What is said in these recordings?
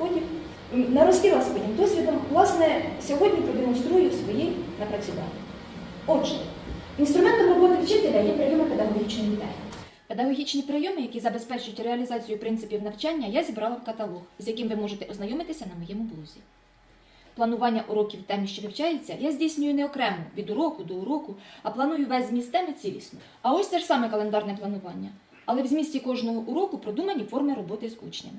його наростила своїм досвідом. Власне, сьогодні продемонструю свої напрацювання. Отже, інструментом роботи вчителя є прийоми педагогічної техніки. Педагогічні прийоми, які забезпечують реалізацію принципів навчання, я зібрала в каталог, з яким ви можете ознайомитися на моєму блозі. Планування уроків темі, що вивчається, я здійснюю не окремо від уроку до уроку, а планую весь зміст теми цілісно. А ось це ж саме календарне планування. Але в змісті кожного уроку продумані форми роботи з учнями.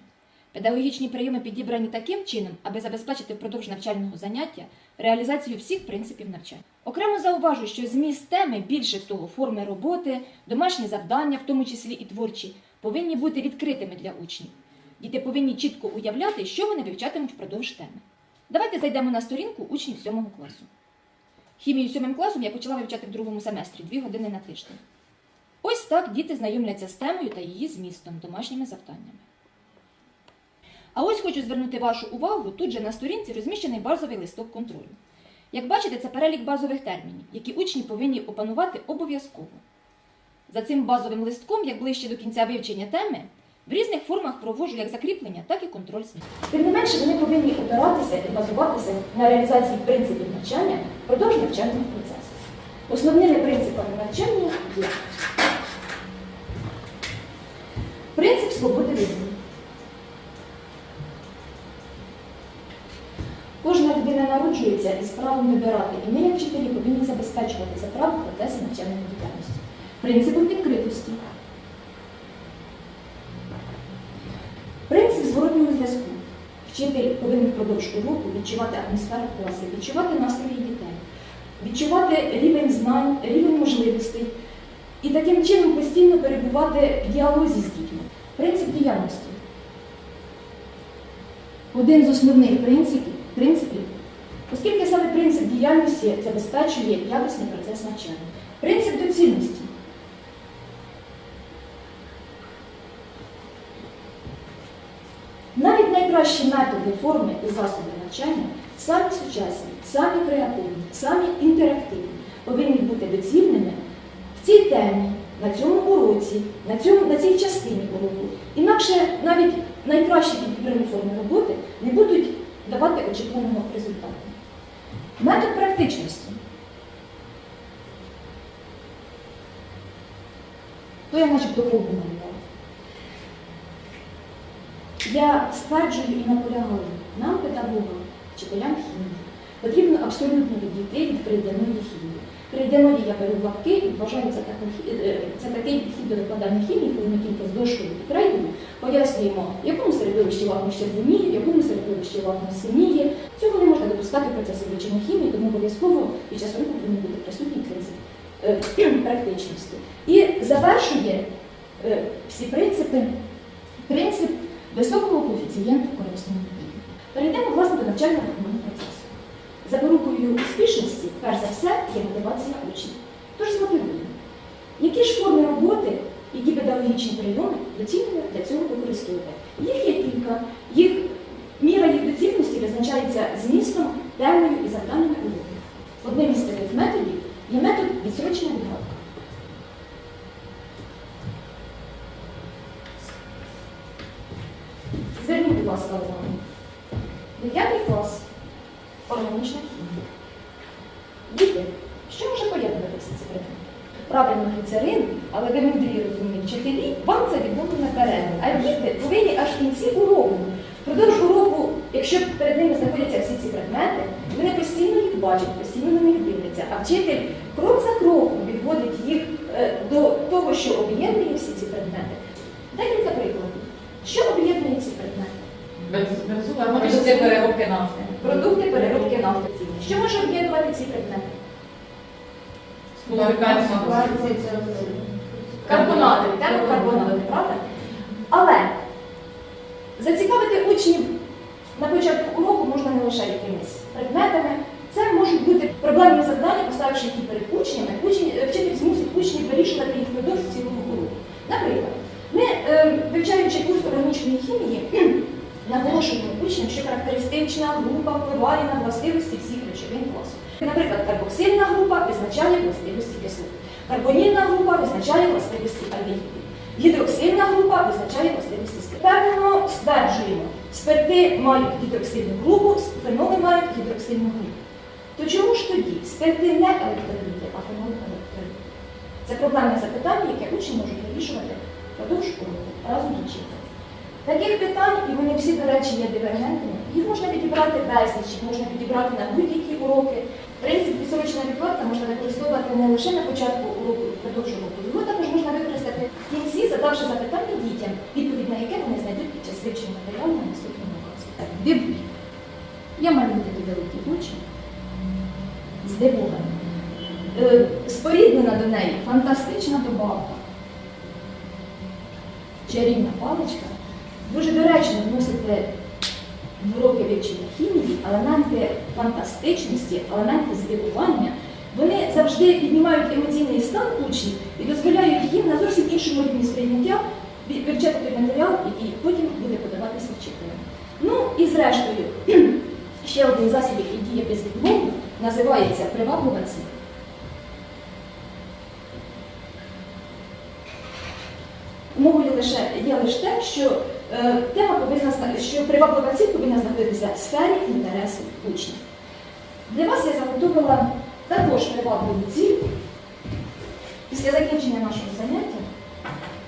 Педагогічні прийоми підібрані таким чином, аби забезпечити впродовж навчального заняття реалізацію всіх принципів навчання. Окремо зауважу, що зміст теми, більше того, форми роботи, домашні завдання, в тому числі і творчі, повинні бути відкритими для учнів. Діти повинні чітко уявляти, що вони вивчатимуть впродовж теми. Давайте зайдемо на сторінку учнів 7 класу. Хімію 7 класом я почала вивчати в другому семестрі, 2 години на тиждень. Ось так діти знайомляться з темою та її змістом, домашніми завданнями. А ось хочу звернути вашу увагу, тут же на сторінці розміщений базовий листок контролю. Як бачите, це перелік базових термінів, які учні повинні опанувати обов'язково. За цим базовим листком, як ближче до кінця вивчення теми, в різних формах проводжу як закріплення, так і контроль ним. Тим не менше, вони повинні опиратися і базуватися на реалізації принципів навчання впродовж навчального процесу. Основними принципами навчання є принцип свободи вибору. Людина народжується із правом вибирати, і ми, як вчителі, повинні забезпечувати це право в процесі навчальної діяльності. Принципом відкритості. Принцип зворотнього зв'язку. Вчитель повинен впродовж уроку відчувати атмосферу класу, відчувати настрої дітей, відчувати рівень знань, рівень можливостей і таким чином постійно перебувати в діалозі з дітьми. Принцип діяльності. Один з основних принципів, принципів, оскільки саме принцип діяльності забезпечує якісний процес навчання. Принцип доцільності. Навіть найкращі методи, форми і засоби навчання самі сучасні, самі креативні, самі інтерактивні, повинні бути доцільними в цій темі, на цьому уроці, на, цьому, на цій частині уроку. Інакше навіть найкращі підібрані форми роботи не будуть давати очікуваного результату. Метод практичності. То я начебто кругу малювала. Я стверджую і наполягаю, нам, педагогам, вчителям хімії, потрібно абсолютно відійти від крейдяної хімії. Крейдяної я беру лапки і вважаю це, е, це такий підхід до викладання хімії, коли ми тільки з дошкою і крейдою пояснюємо, в якому середовищі вагон червоніє, в якому середовищі вагон синіє. Цього можна допускати вивчення хімії, тому обов'язково під час року повинен бути присутній принцип е, практичності. І завершує е, всі принципи принцип високого коефіцієнту корисної дії. Перейдемо власне до навчального процесу. Запорукою успішності, перш за все, є мотивація учнів. Тож змотивуємо. Які ж форми роботи, які педагогічні прийоми доцільно для цього використовувати? Їх є кілька, їх міра їх доцільності визначається змістом, темою і завданнями уроку. Одним із таких методів є метод відсрочення відгадка. Зверніть, будь ласка, увагу. Дев'ятий клас. Органічна хімія. Діти, що може поєднувати всі ці предмети? Правильно, гліцерин, але ви мудрі розумні вчителі, вам це відомо наперед. А діти повинні аж в кінці уроку. Впродовж уроку, якщо перед ними знаходяться всі ці предмети, вони постійно їх бачать, постійно на них дивляться, а вчитель крок за кроком відводить їх е, до того, що об'єднує всі ці предмети. Декілька прикладів. Що об'єднує ці предмети? Продукти переробки нафти. Продукти переробки нафти. Що може об'єднувати ці предмети? Карбонати, термокарбонати, правда? Але зацікавити учнів на початку уроку можна не лише якимись предметами. Це можуть бути проблемні завдання, поставивши її перед учнями, учень, вчитель змусить учнів вирішувати їх впродовж цілого уроку. Наприклад, ми, е, вивчаючи курс органічної хімії, наголошуємо учням, що характеристична група впливає на властивості всіх речовин класу. Наприклад, карбоксильна група визначає властивості кислот, карбонільна група визначає властивості альдегідів, гідроксильна група визначає властивості. Певно стверджуємо, спирти мають гідроксильну групу, феноли мають гідроксильну групу. То чому ж тоді спирти не електроліти, а феноли електроліти? Це проблемне запитання, яке учні можуть вирішувати впродовж уроку разом з учителем. Таких питань, і вони всі, до речі, є дивергентними, їх можна підібрати безліч, їх можна підібрати на будь-які уроки. Принцип відсрочена відкладка можна використовувати не лише на початку уроку впродовж уроку. Його також можна використати в кінці, задавши запитання дітям, вивчення на наступному уроці. Дивуй. Я маю такі великі очі. Здивована. Е, споріднена до неї фантастична добавка. Чарівна паличка дуже доречно вносити в уроки вивчення хімії елементи фантастичності, елементи здивування. Вони завжди піднімають емоційний стан учнів і дозволяють їм на зовсім іншому рівні сприйняття вивчати той матеріал, який потім буде подаватися вчителям. Ну і зрештою, ще один засіб, який діє безвідмовно, називається приваблива ціль. Мовою лише є лише те, що е, тема повинна що приваблива ціль повинна знаходитися в сфері інтересу учнів. Для вас я заготовила також привабливу ціль. Після закінчення нашого заняття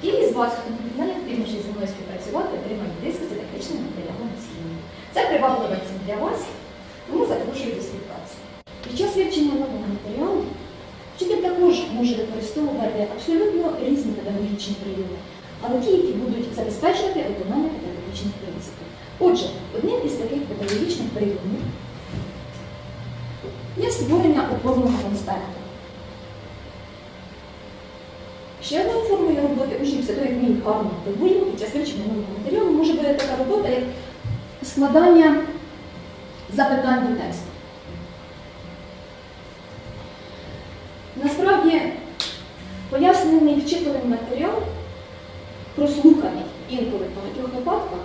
ті із вас, хто не активніше зі мною співпрацювати, отримають диски з дидактичними матеріалами з хімії. Це приваблива ціль для вас, тому запрошую до співпраці. Під час вивчення нового матеріалу вчитель також може використовувати абсолютно різні педагогічні прийоми, але ті, які будуть забезпечувати виконання педагогічних принципів. Отже, одним із таких педагогічних прийомів є створення опорного конспекту. Ще одною формою роботи учнів після того, як їх гарно мотивуємо під час вивчення нового матеріалу, може бути така робота, як складання запитань до тексту. Насправді, пояснений вчителем матеріал, прослуханий інколи в багатьох випадках,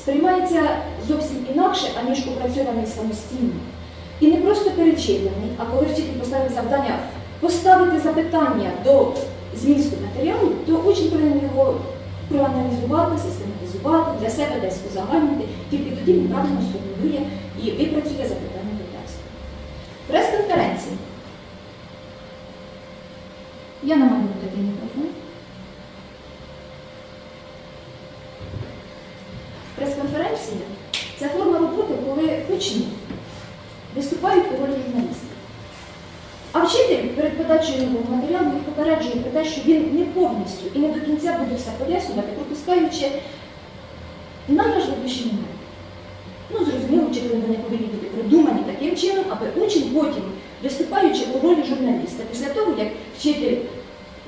сприймається зовсім інакше, аніж опрацьований самостійно. І не просто перечитаний, а коли вчитель поставив завдання поставити запитання до змісту матеріалу, то учень повинен його проаналізувати, систематизувати, для себе десь узагальнити, тільки тоді він правильно сформулює і випрацює запитання до тексту. Прес-конференції. Я намалюю такий мікрофон. Прес-конференція це форма роботи, коли учні виступають у ролі журналістів. А вчитель перед подачею нового матеріалу їх попереджує про те, що він не повністю і не до кінця буде все пояснювати, пропускаючи найважливіші моменти. Ну, зрозуміло, вчителі вони повинні бути продумані таким чином, аби учень потім, виступаючи у ролі журналіста, після того, як вчитель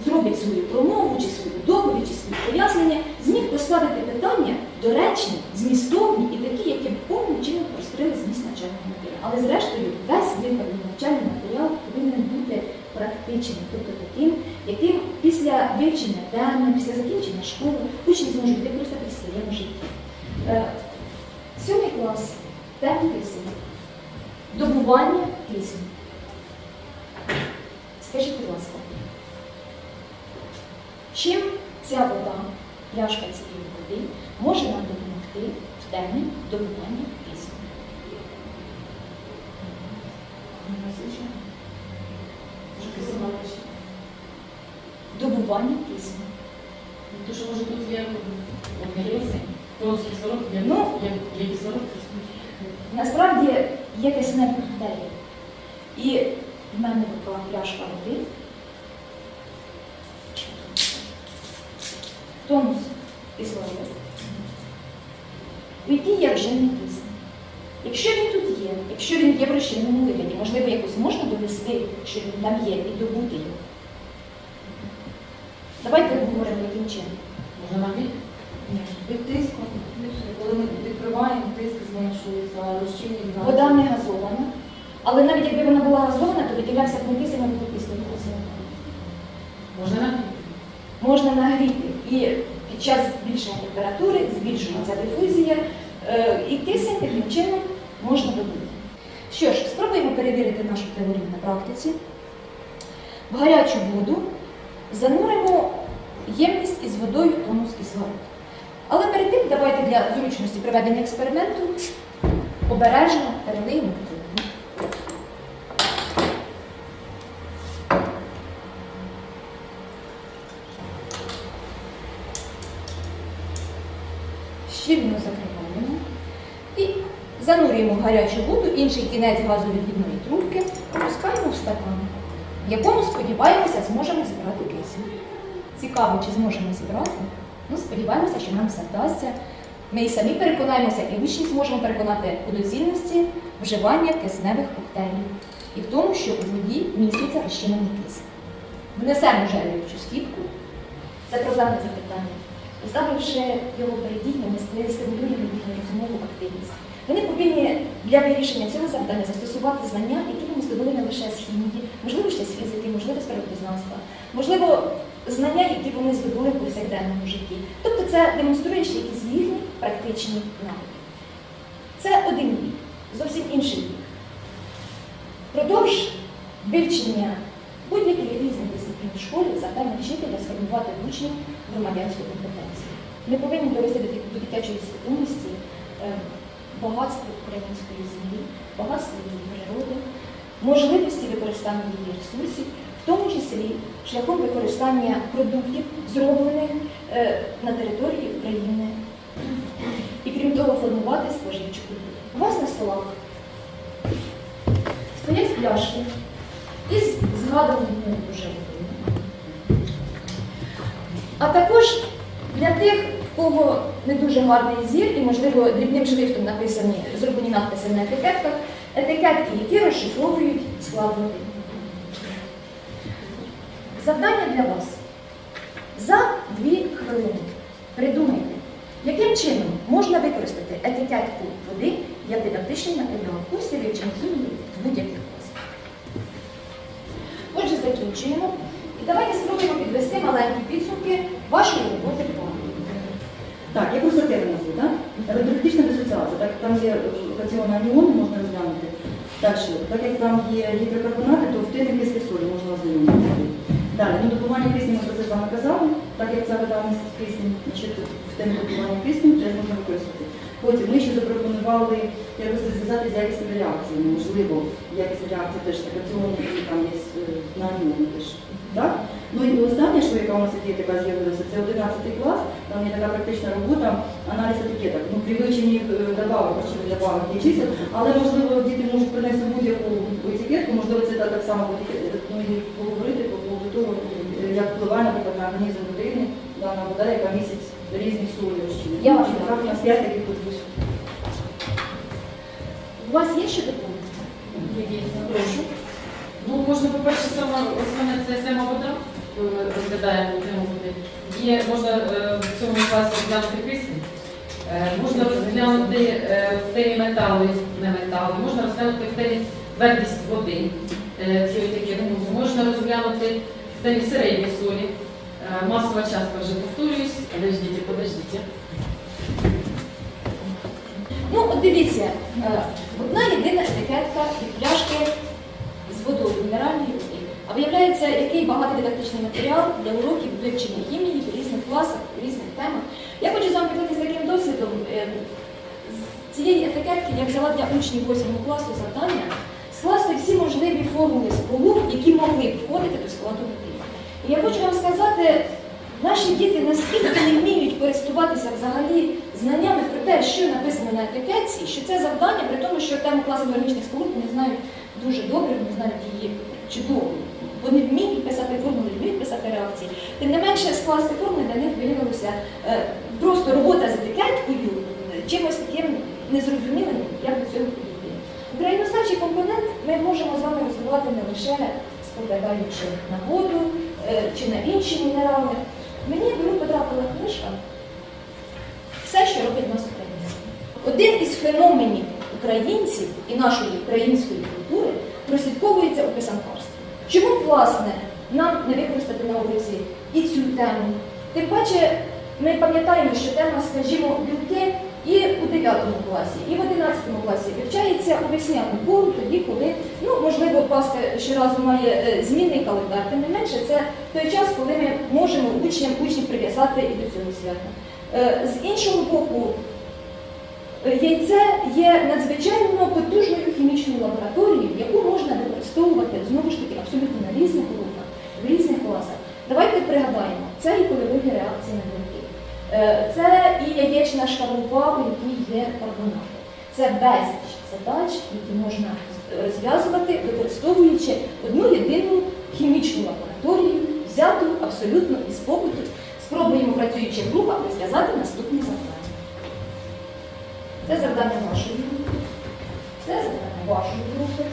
зробить свою промову, чи свою доповідь, чи свої пояснення, зміг поставити питання доречні, змістовні і такі, які б повним чином розкрили зміст навчального матеріалу. Але зрештою, весь викладений навчальний матеріал повинен бути практичним, тобто таким, яким вивчення теми, після закінчення школи учні зможуть використати в своєму житті. Е, Сьомий клас, тема кисень. Добування кисню. Скажіть, будь ласка, чим ця вода, пляшка цієї води, може нам допомогти в темі добування кисню? Добування кисню. То що може тут є організм, то кислород, Ну. Насправді є кисневі бактерії. І в мене така пляшка води. Тонус кислороду. В якій є режимний кисень. Якщо він тут є, якщо він є в розчинному вигляді, можливо, якось можна довести, що він там є, і добути його. Давайте говоримо яким чином. Може нам вік? Від тиску, коли ми відкриваємо, тиск зменшується, розчинення. Вода не газована, Але навіть якби вона була газована, то виділявся а буде кисень. Можна на Можна нагріти. І під час збільшення температури збільшується дифузія, е, і кисень таким чином можна добути. Що ж, спробуємо перевірити нашу теорію на практиці. В гарячу воду зануримо ємність із водою тонус кислород. Але перед тим давайте для зручності проведення експерименту обережно перелиємо воду. щільно закриваємо і занурюємо гарячу воду інший кінець газовідвідної трубки, опускаємо в стакан, в якому, сподіваємося, зможемо зібрати кисень. Цікаво, чи зможемо зібрати? Ну, сподіваємося, що нам все вдасться. Ми і самі переконаємося, і учні зможемо переконати у доцільності вживання кисневих коктейлів і в тому, що у воді міститься розчинений кисень. Внесемо жалюючу скіпку. Це проблемне запитання. Ставивши його перед дітьми, ми стимулюємо їхню розумову активність. Вони повинні для вирішення цього завдання застосувати знання, які здобули не лише з хімії, можливо, ще з фізики, можливо, з природознавства, можливо, знання, які вони здобули в повсякденному житті. Тобто це демонструє ще якісь їхні практичні навики. Це один бік, зовсім інший бік. Продовж вивчення будь-яких різних дисциплін в школі завдання вчителя сформувати учнів громадянську компетенцію. Ми повинні довести до дитячої свідомості е, багатство української землі, багатство її природи, можливості використання її ресурсів, в тому числі шляхом використання продуктів, зроблених е, на території України. І крім того, формувати споживчу культуру. У вас на столах стоять пляшки із згаданою мною вже. А також для тих, в кого не дуже гарний зір і, можливо, дрібним шрифтом написані, зроблені надписи на етикетках, етикетки, які розшифровують склад. Завдання для вас. За дві хвилини придумайте, яким чином можна використати етикетку води як дидактичний матеріал в курсі вивчення хімії будь-яких класах. Отже, закінчуємо. І давайте спробуємо підвести маленькі підсумки вашої роботи в. Так, я констативно назву, так? Електролітична дисоціація, так там є катіони аніони, можна розглянути. Далі, так як там є гідрокарбонати, то в тини кислі солі можна ознайомити. Далі, ну добування кисню ми про це з казали, так як це вода містить кисень, значить в тему добування кисню теж можна використати. Потім ми ще запропонували якось зв'язати з якісними реакціями. Можливо, якісні реакції теж і там є е, на теж. Так? Ну і останнє, що яка у нас є така з'явилася, це 11 клас, там є така практична робота, аналіз етикеток. Ну, при вивченні е, добавок, харчових добавок є чисел, але можливо діти можуть принести будь-яку етикетку, можливо, це так само ну, і поговорити по поводу того, е, як впливає, наприклад, на організм людини дана вода, яка містить різні солі розчини. Я вам Так, у нас 5 таких тут вийшло. У вас є ще доповнення? Прошу. Ну, можна, по-перше, саме основне це тема вода, розглядаємо тему води. Є, можна е, в цьому класі розглянути кисень, е, можна розглянути е, в темі метали, не метали, можна розглянути в темі твердість води, е, такі можна розглянути в темі середньої солі. Е, Масова частка вже повторююсь, подождіть, подождіть. Ну, от дивіться, е, одна єдина етикетка від пляшки з водою, мінеральної води. А виявляється, який багатий дидактичний матеріал для уроків вивчення хімії в різних класах, в різних темах. Я хочу з вами поділитися таким досвідом. Е, З цієї етикетки я взяла для учнів 8 класу завдання скласти всі можливі формули сполук, які могли б входити до складу води. І я хочу вам сказати, наші діти наскільки не вміють користуватися взагалі знаннями про те, що написано на етикетці, що це завдання, при тому, що тему класу органічних сполук вони знають дуже добре, вони знають її чудово. Вони вміють писати формули, вміють писати реакції. Тим не менше, скласти формули для них виявилося е, просто робота з етикеткою, е, чимось таким незрозумілим, як до цього підійти. Українознавчий компонент ми можемо з вами розвивати не лише споглядаючи на воду е, чи на інші мінерали. Мені в руку потрапила книжка все, що робить нас українців. Один із феноменів українців і нашої української культури прослідковується у писанкарстві. Чому, власне, нам не використати на уроці і цю тему? Тим паче, ми пам'ятаємо, що тема, скажімо, білки і у 9 класі, і в 11 класі вивчається у весняну пору, тоді, коли, ну, можливо, Пасха щоразу має е, змінний календар, тим не менше, це той час, коли ми можемо учням учнів прив'язати і до цього свята. Е, З іншого боку, яйце є надзвичайно потужною хімічною лабораторією, яку можна використовувати знову ж таки абсолютно на різних уроках, в різних класах. Давайте пригадаємо, це і польові реакції на білки. Е, Це і яєчна шкарлупа, у якій є карбонати. Це безліч задач, які можна розв'язувати, використовуючи одну єдину хімічну лабораторію, взяту абсолютно із побуту. Спробуємо працюючи в групах розв'язати наступні завдання. Це завдання вашої групи. Це завдання вашої групи.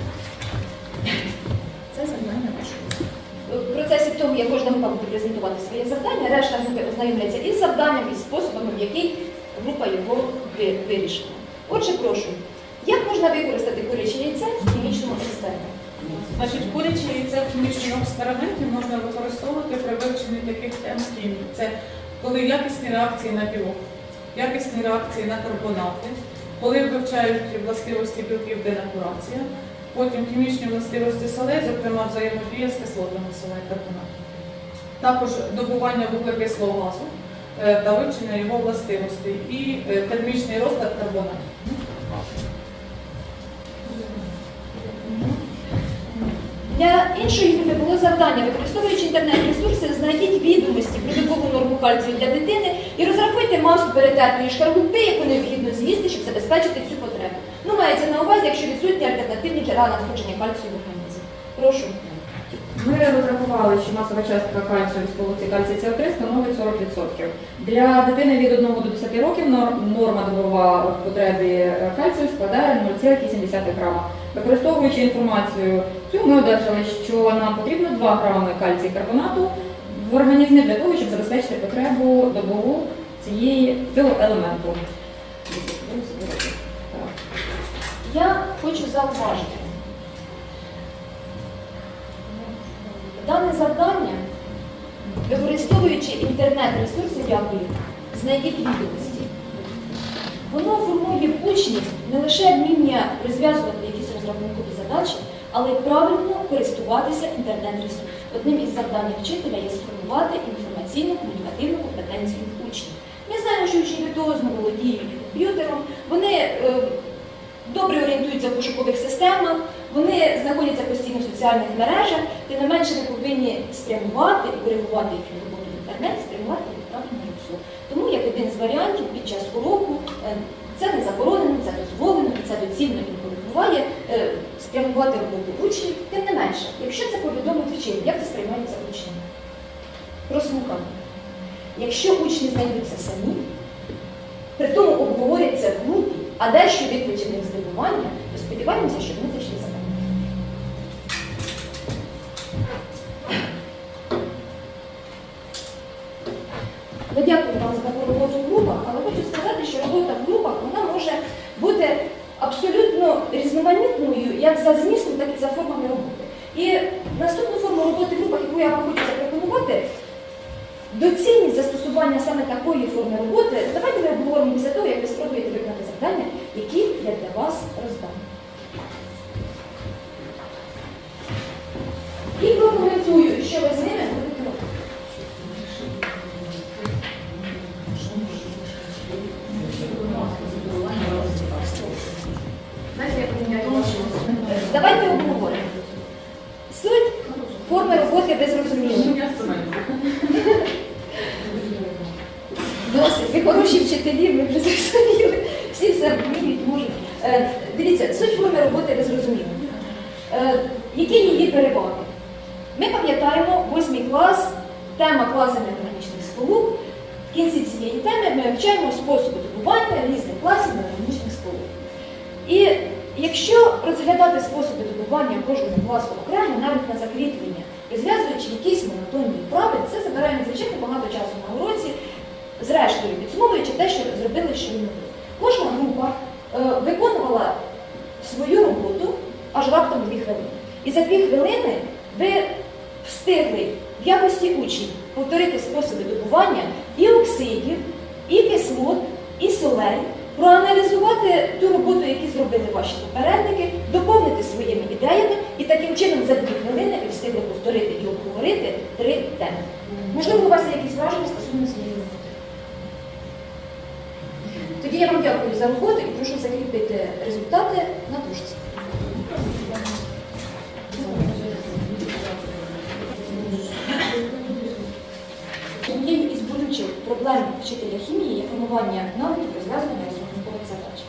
Це завдання вашої групи. В процесі того, як кожна група буде презентувати своє завдання, решта групи ознайомляться із завданням, із способами, в який група його вирішила. Отже, прошу, як можна використати куряче яйце в хімічному експерименті? Значить, куряче яйце в хімічному експерименті можна використовувати при вивченні таких тем хімії. Це коли якісні реакції на білок, якісні реакції на карбонати, коли вивчають властивості білків денатурація, потім хімічні властивості солей, зокрема взаємодія з кислотами солей карбонату. Також добування вуглекислого газу е, та вивчення його властивостей і е, термічний розклад карбонатів. Для іншої групи було завдання, використовуючи інтернет-ресурси, знайдіть відомості про добову норму кальцію для дитини і розрахуйте масу перетертої шкарлупи, яку необхідно з'їсти, щоб забезпечити цю потребу. Ну, мається на увазі, якщо відсутні альтернативні джерела надходження кальцію в організм. Прошу. Ми розрахували, що масова частка кальцію в сполуці кальцій СО3 становить 40%. Для дитини від 1 до 10 років норма добова в потребі е, кальцію складає 0,7 грама. Використовуючи інформацію цю, ми одержали, що нам потрібно 2 грами кальцій карбонату в організмі для того, щоб забезпечити потребу добову цієї цього елементу. Я хочу зауважити. Дане завдання, використовуючи інтернет-ресурси, дякую, знайдіть відомості. Воно формує учнів не лише вміння розв'язувати якісь задачі, але й правильно користуватися інтернет-ресурсом. Одним із завдань вчителя є сформувати інформаційну комунікативну компетенцію учнів. Ми знаємо, що учні віртуозно володіють комп'ютером, вони е, добре орієнтуються в пошукових системах, вони знаходяться постійно в соціальних мережах, тим не менше ми повинні спрямувати і коригувати їхню роботу в інтернеті, спрямувати їх правильно русло. Тому як один з варіантів під час уроку е, це не заборонено, це дозволено це доцільно буває е, спрямувати роботу учнів. Тим не менше, якщо це повідомить вчитель, як це сприймається учнями? Прослухали. Якщо учні знайдуться самі, при тому обговорять це в групі, а дещо викличе в них здивування, то сподіваємося, що вони зайшли за нами. Я дякую вам за таку роботу в групах, але хочу сказати, що робота в групах вона може бути абсолютно різноманітною як за змістом, так і за формами роботи. І наступну форму роботи в групах, яку я вам хочу запропонувати, доцільність застосування саме такої форми роботи, давайте ми обговоримо після того, як ви спробуєте виконати завдання, які я для вас роздам. Вчителі, ми вже зрозуміли. Всі все вміють, можуть. Е, дивіться, суть форми роботи ви зрозуміли. Е, які її переваги? Ми пам'ятаємо 8 клас, тема класу неорганічних сполук. В кінці цієї теми ми вивчаємо способи добування різних класів неорганічних сполук. І якщо розглядати способи добування кожного класу окремо, навіть на закріплення, розв'язуючи якісь монотонні вправи, це забирає надзвичайно багато часу на уроці, зрештою підсумовуючи те, що зробили щойно ви. Кожна група е, виконувала свою роботу аж раптом дві хвилини. І за дві хвилини ви встигли в якості учнів повторити способи добування і оксидів, і кислот, і солей, проаналізувати ту роботу, яку зробили ваші попередники, доповнити своїми ідеями, і таким чином за дві хвилини ви встигли повторити і обговорити три теми. Можливо, у вас є якісь враження стосовно цієї роботи? Тоді я вам дякую за роботу і прошу закріпити результати на дужці. Проблем вчителя хімії є формування навиків розв'язування розрахункових задач.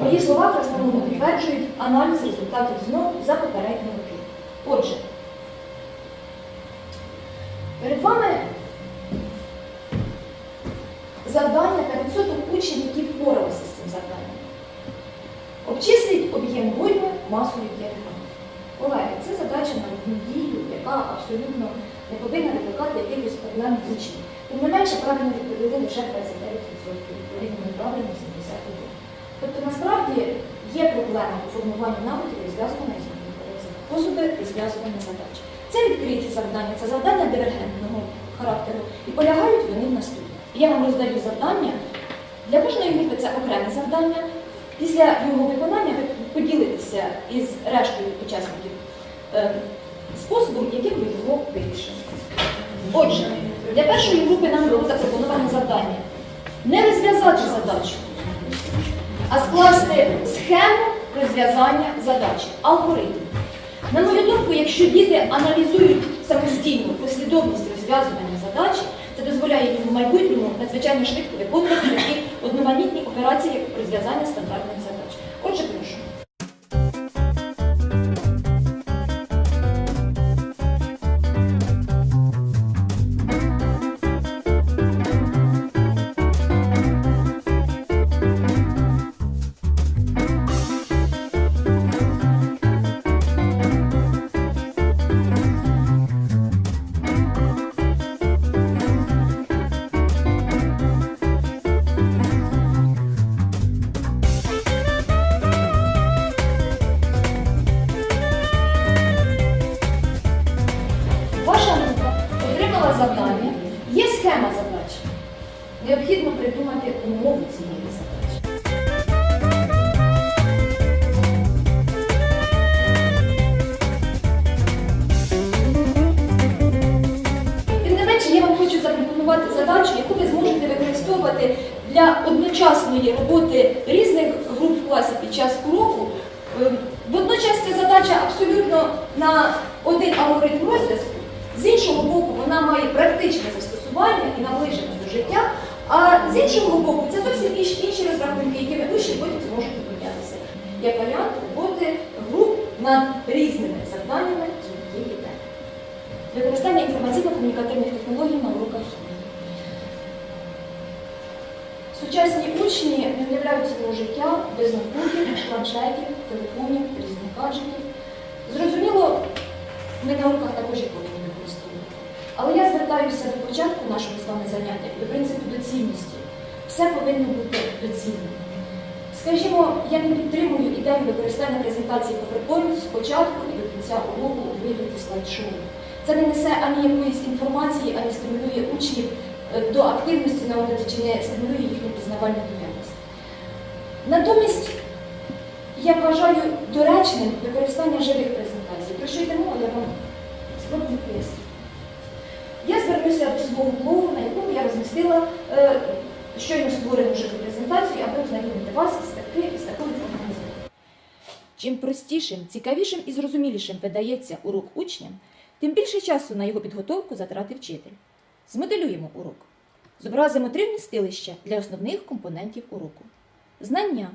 Мої слова красномовно підтверджують аналіз результатів ЗНО за попередні роки. Отже, перед вами завдання та відсоток учнів, які впоралися з цим завданням. Обчисліть об'єм вольми масою 5 грам. Колеги, це задача на одну дію, яка абсолютно не повинна викликати якихось проблем учнів. Тим не менше, правильно відповіли лише 29%, відповідно неправильно 71%. Тобто насправді є проблема у формуванні навиків розв'язування різноманітних способи розв'язування задач. Це відкриті завдання, це завдання дивергентного характеру і полягають вони в наступному. Я вам роздаю завдання. Для кожної групи це окреме завдання. Після його виконання ви поділитеся із рештою учасників способом, яким ви його вирішили. Отже, для першої групи нам було запропоноване завдання не розв'язати задачу, а скласти схему розв'язання задачі, алгоритм. На мою думку, якщо діти аналізують самостійно послідовність розв'язування задачі, це дозволяє їм в майбутньому надзвичайно швидко виконувати такі одноманітні операції як розв'язання стандартних задач. Отже, запропонувати задачу, яку ви зможете використовувати для одночасної роботи різних груп в класі під час уроку. Е, Водночас ця задача абсолютно на один алгоритм розв'язку. З іншого боку, вона має практичне застосування і наближення до життя. А з іншого боку, це зовсім інші розрахунки, якими учні потім зможуть виповнятися. Як варіант роботи груп над різними завданнями з однієї теми. Використання інформаційно-комунікативних технологій на уроках хімії. Сучасні учні не уявляють свого життя без ноутбуків, планшетів, телефонів, різних гаджетів. Зрозуміло, ми на уроках також їх повинні використовувати. Але я звертаюся до початку нашого з вами заняття до принципу доцільності. Все повинно бути доцільним. Скажімо, я не підтримую ідею використання презентації PowerPoint спочатку і до кінця уроку у вигляді слайд-шоу. Це не несе ані якоїсь інформації, ані стимулює учнів до активності на уроці чи не стимулює їхню пізнавальну діяльність. Натомість я вважаю доречним використання живих презентацій. Про що йде мова, я вам спробую пояснити. Я звернуся до свого блогу, на якому я розмістила е, щойно створену живу презентацію, аби ознайомити вас із, таки, із такою формою. Чим простішим, цікавішим і зрозумілішим видається урок учням, тим більше часу на його підготовку затратив вчитель. Змоделюємо урок. Зобразимо три вмістилища для основних компонентів уроку. Знання.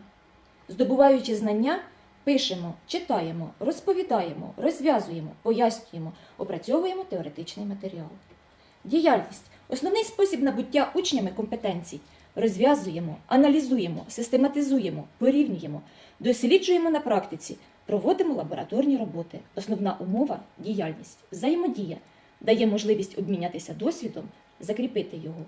Здобуваючи знання, пишемо, читаємо, розповідаємо, розв'язуємо, пояснюємо, опрацьовуємо теоретичний матеріал. Діяльність основний спосіб набуття учнями компетенцій. Розв'язуємо, аналізуємо, систематизуємо, порівнюємо, досліджуємо на практиці, проводимо лабораторні роботи. Основна умова діяльність, взаємодія дає можливість обмінятися досвідом, закріпити його.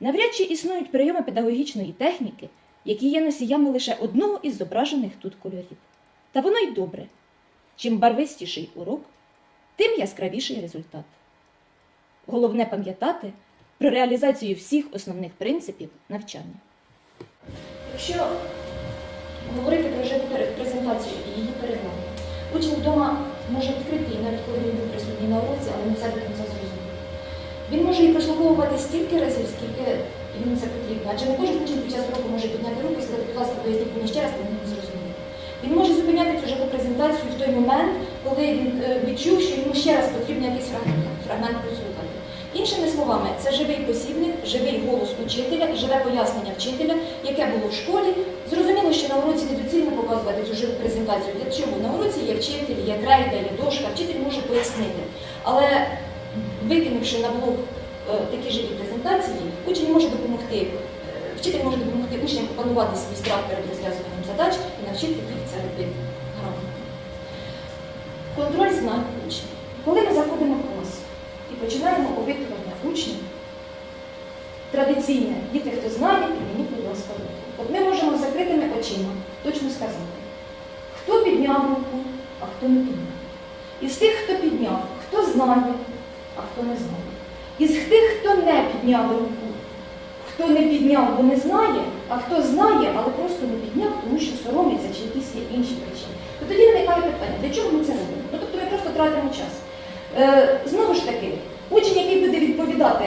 Навряд чи існують прийоми педагогічної техніки, які є носіями лише одного із зображених тут кольорів. Та воно й добре. Чим барвистіший урок, тим яскравіший результат. Головне пам'ятати про реалізацію всіх основних принципів навчання. Якщо говорити про живу презентацію і її перегляд, учень вдома може відкрити її, навіть коли він був присутній на уроці, але не все до кінця зрозумів. Він може її прослуховувати стільки разів, скільки йому це потрібно. Адже не кожен учень під час року може підняти руку і сказати, будь ласка, поясніть мені ще раз, бо він не зрозумів. Він може зупиняти цю живу презентацію в той момент, коли він е, відчув, що йому ще раз потрібен якийсь фрагмент, послухати. Іншими словами, це живий посібник, живий голос учителя, живе пояснення вчителя, яке було в школі. Зрозуміло, що на уроці недоцільно показувати цю живу презентацію. Для чого? На уроці є вчитель, є крейда, є дошка, вчитель може пояснити. Але викинувши на блок е, такі живі презентації, учень може допомогти, е, вчитель може допомогти учням опанувати свій страх перед розв'язуванням задач і навчити їх це робити. Контроль знань учнів. Коли ми заходимо в і починаємо опитування учнів, традиційне, діти, хто знає, підніміть, будь ласка, руку. От ми можемо закритими очима точно сказати, хто підняв руку, а хто не підняв. Із тих, хто підняв, хто знає, а хто не знає. Із тих, хто не підняв руку, хто не підняв, бо не знає, а хто знає, але просто не підняв, тому що соромиться чи якісь є інші причини. То тоді виникає питання, для чого ми це робимо? Ну, тобто ми просто тратимо час. Е, знову ж таки, учень, який буде відповідати,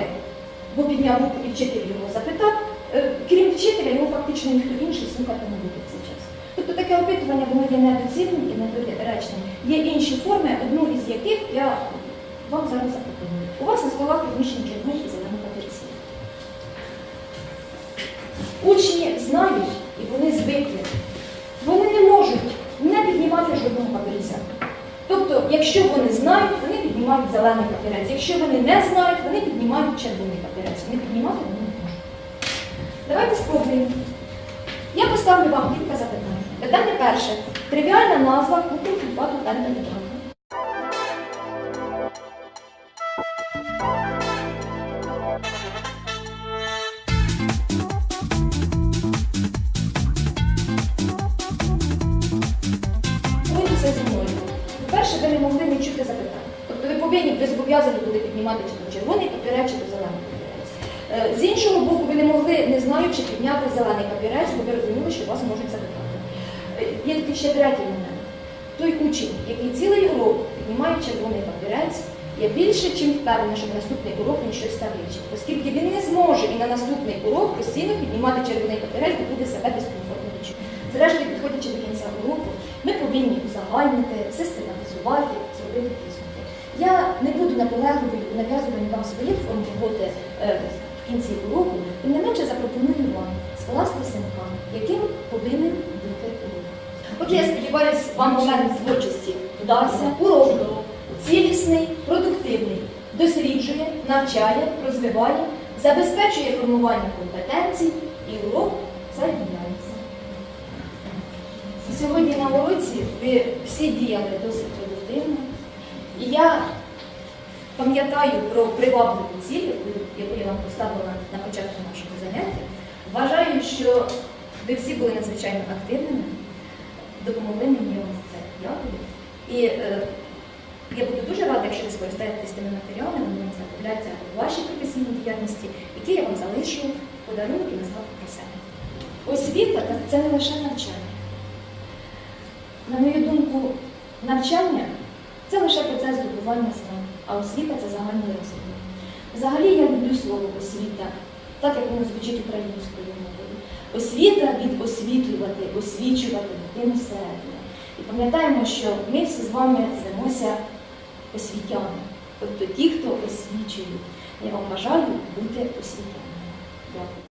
бо підняв руку і вчитель його запитав, е, крім вчителя, його фактично ніхто інший слухати не буде цей час. Тобто таке опитування воно є недоцільним і недоречним. Є інші форми, одну із яких я вам зараз запропоную. У вас на столах розміщені чорні і зелені папірці. Учні знають і вони звикли. Вони не можуть не піднімати жодного папірця. Тобто, якщо вони знають, вони піднімають зелений папірець. Якщо вони не знають, вони піднімають червоний папірець. Не піднімати вони не можуть. Давайте спробуємо. Я поставлю вам кілька запитань. Питання перше. Тривіальна назва купру-сульфату тендерні Ось повинні, ви зобов'язані були піднімати чи то червоний папірець, чи то зелений папірець. Е, З іншого боку, ви не могли, не знаючи, підняти зелений папірець, бо ви розуміли, що вас можуть запитати. Е, Є такий ще третій момент. Той учень, який цілий урок піднімає червоний папірець, я більше чим впевнена, що на наступний урок він щось там вивчить, оскільки він не зможе і на наступний урок постійно піднімати червоний папірець, бо буде себе дискомфортно відчувати. Зрештою, підходячи до кінця уроку, ми повинні узагальнити, систематизувати, зробити. Я не буду наполегливою у нав'язуванні вам своїх форм роботи е, в кінці уроку, тим не менше запропоную вам скласти симкам, яким повинен бути урок. Отже, я сподіваюся, вам момент творчості вдався. Урок цілісний, продуктивний, досліджує, навчає, розвиває, забезпечує формування компетенцій і урок діяльність. Сьогодні на уроці ви всі діяли досить продуктивно. І я пам'ятаю про привабливу ціль, яку- я вам поставила на початку нашого заняття. Вважаю, що ви всі були надзвичайно активними, допомогли мені вам це. Дякую. І е, я буду дуже рада, якщо ви скористаєтесь тими матеріалами, вони знадобляться у вашій професійній діяльності, які я вам залишу в подарунок і на згадку про себе. Освіта це не лише навчання. На мою думку, навчання це лише процес здобування знань, а освіта це загальний розвиток. Взагалі я люблю слово освіта, так як воно звучить українською мовою. Освіта від освітлювати, освічувати дитину середньо. І пам'ятаємо, що ми всі з вами звемося освітяни, тобто ті, хто освічують. Я вам бажаю бути освітяними. Дякую.